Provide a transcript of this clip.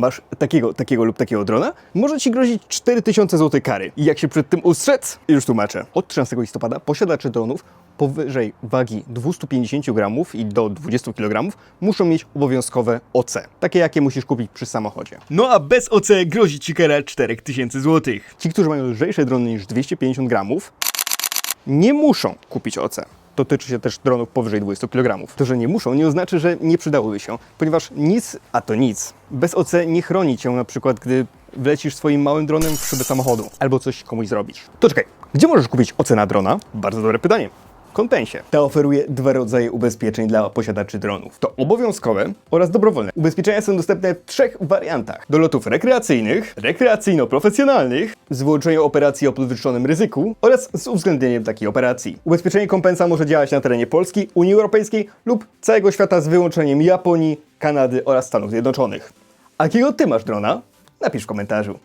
masz takiego, takiego lub takiego drona, może ci grozić 4000 zł kary. I jak się przed tym ustrzec? Już tłumaczę. Od 13 listopada posiadacze dronów powyżej wagi 250 gramów i do 20 kg muszą mieć obowiązkowe OC. Takie, jakie musisz kupić przy samochodzie. No a bez OC grozi ci kara 4000 zł. Ci, którzy mają lżejsze drony niż 250 gramów, nie muszą kupić OC. Dotyczy się też dronów powyżej 20 kg. To, że nie muszą, nie oznacza, że nie przydałoby się, ponieważ nic, a to nic, bez OC nie chroni cię na przykład, gdy wlecisz swoim małym dronem w szybę samochodu albo coś komuś zrobisz. To czekaj, gdzie możesz kupić OC na drona? Bardzo dobre pytanie. Compensie. Ta oferuje dwa rodzaje ubezpieczeń dla posiadaczy dronów. To obowiązkowe oraz dobrowolne. Ubezpieczenia są dostępne w trzech wariantach. Do lotów rekreacyjnych, rekreacyjno-profesjonalnych, z wyłączeniem operacji o podwyższonym ryzyku oraz z uwzględnieniem takiej operacji. Ubezpieczenie kompensa może działać na terenie Polski, Unii Europejskiej lub całego świata z wyłączeniem Japonii, Kanady oraz Stanów Zjednoczonych. A jakiego ty masz drona? Napisz w komentarzu.